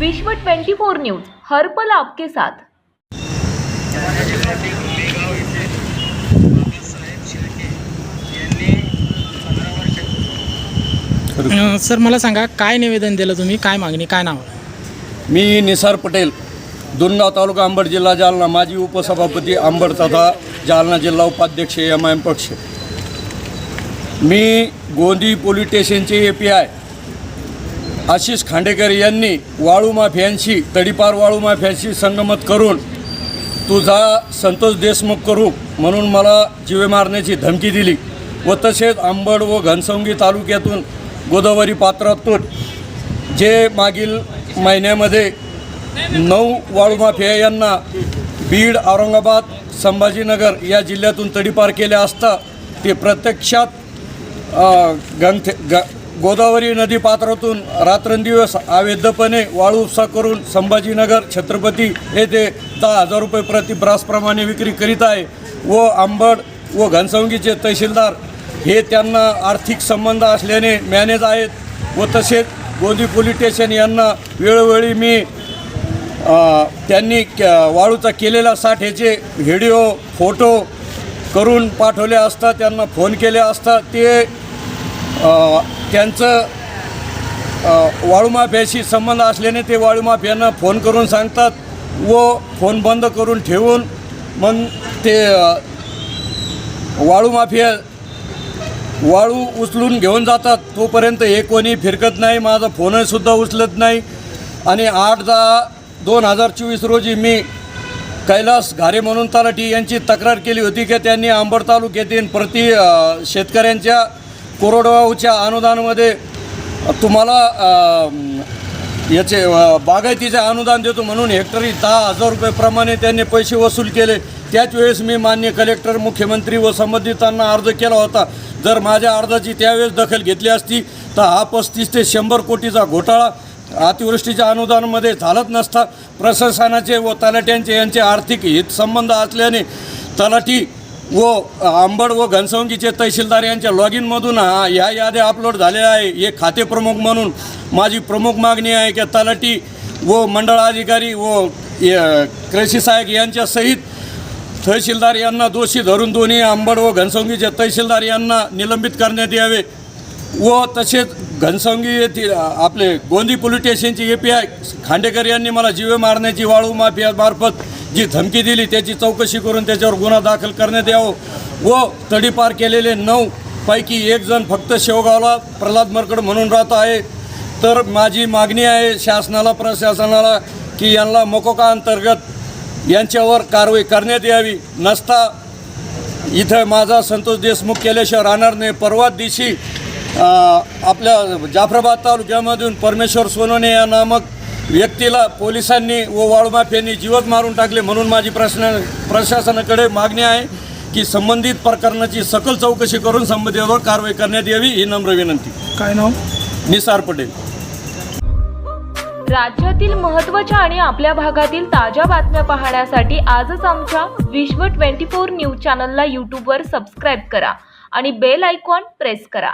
विश्व 24 न्यूज हर्पल आपके साथ. अं, सर मला सांगा काय निवेदन दिलं तुम्ही? काय मागणी काय नाव? मी निसार पटेल दुर्गाव तालुका अंबड जिल्हा जालना माजी उपसभापती अंबड तथा जालना जिल्हा उपाध्यक्ष एम आय एम पक्ष. मी गोंदी पोलीस स्टेशनचे A P I Ashish Khandekar यांनी वाळू माफियांशी तडीपार वाळू माफियांशी संगमत करून तुझा संतोष देशमुख करू म्हणून मला जीवे मारण्याची धमकी दिली व तसेच आंबड व घनसंगी तालुक्यातून गोदावरी पात्रातून जे मागील महिन्यामध्ये नऊ वाळू माफिया यांना बीड औरंगाबाद संभाजीनगर या जिल्ह्यातून तडीपार केले असता ते प्रत्यक्षात गंथे ग गोदावरी नदी पात्रातून रात्रंदिवस अवैधपणे वाळू उपसा करून संभाजीनगर छत्रपती येथे दहा हजार रुपये प्रति ब्रासप्रमाणे विक्री करीत आहे व आंबड व घनसंगीचे तहसीलदार हे त्यांना आर्थिक संबंध असल्याने मॅनेज आहेत व तसेच गोंदी पोलीस स्टेशन यांना वेळोवेळी मी त्यांनी क- वाळूचा केलेला साठ्याचे व्हिडिओ फोटो करून पाठवले असता त्यांना फोन केले असता ते त्यांचं वाळूमाफ्याशी संबंध असल्याने ते वाळूमाफ्यांना फोन करून सांगतात व फोन बंद करून ठेवून मग ते वाळूमाफिया वाळू माफिया वाळू उचलून घेऊन जातात. तोपर्यंत हे कोणी फिरकत नाही माझा फोनसुद्धा उचलत नाही. आणि आठ दहा दोन हजार चोवीस रोजी मी कैलास घारे म्हणून तलाठी यांची तक्रार केली होती की त्यांनी आंबड तालुक्यातील प्रति शेतकऱ्यांच्या कोरडवाहूच्या अनुदानामध्ये तुम्हाला याचे बागायतीचे अनुदान देतो म्हणून हेक्टरी दहा हजार रुपयेप्रमाणे त्यांनी पैसे वसूल केले. त्याच वेळेस मी मान्य कलेक्टर मुख्यमंत्री व संबंधितांना अर्ज केला होता. जर माझ्या अर्जाची त्यावेळेस दखल घेतली असती तर हा पस्तीस ते शंभर कोटीचा घोटाळा अतिवृष्टीच्या अनुदानामध्ये झालत नसता. प्रशासनाचे व तलाट्यांचे यांचे आर्थिक हितसंबंध असल्याने तलाठी व आंबड व घनसंगीचे तहसीलदार यांच्या लॉग इनमधून हा ह्या याद्या अपलोड झालेल्या आहे. हे खाते प्रमुख म्हणून माझी प्रमुख मागणी आहे की तलाठी व मंडळ अधिकारी व य- कृषी सहाय्यक यांच्यासहित तहसीलदार यांना दोषी धरून दोन्ही आंबड व घनसंगीचे तहसीलदार यांना निलंबित करण्यात यावे. व तसेच घनसंगी येथील आपले गोंदी पोलीस स्टेशनचे ए पी आय खांडेकर यांनी मला जीवे मारण्याची वाळू माफियामार्फत जी धमकी दिली त्याची चौकशी करून त्याच्यावर गुन्हा दाखल करण्यात यावं व तडीपार केलेले नऊ पैकी एक जण फक्त शेवगावला प्रल्हाद मरकड म्हणून राहत आहे. तर माझी मागणी आहे शासनाला प्रशासनाला की यांना मोकोका अंतर्गत यांच्यावर कारवाई करण्यात यावी. नसता इथं माझा संतोष देशमुख केल्याशिवाय राहणार नाही. परवा दिवशी आपल्या जाफराबाद तालुक्यामधून परमेश्वर सोनवणे या नामक व्यक्तीला पोलिसांनी व वाळूमाफियांनी जीवच मारून टाकले म्हणून माझी प्रश्न प्रशासनाकडे मागणी आहे की संबंधित प्रकरणाची सकल चौकशी करून संबंधितावर कारवाई करण्यात यावी ही नम्र विनंती. काय नाव? निसार पटेल. राज्यातील महत्त्वाच्या आणि आपल्या भागातील ताज्या बातम्या पाहण्यासाठी आजच आमच्या विश्व 24 न्यूज चॅनलला यूट्यूबवर सबस्क्राईब करा आणि बेल आयकॉन प्रेस करा.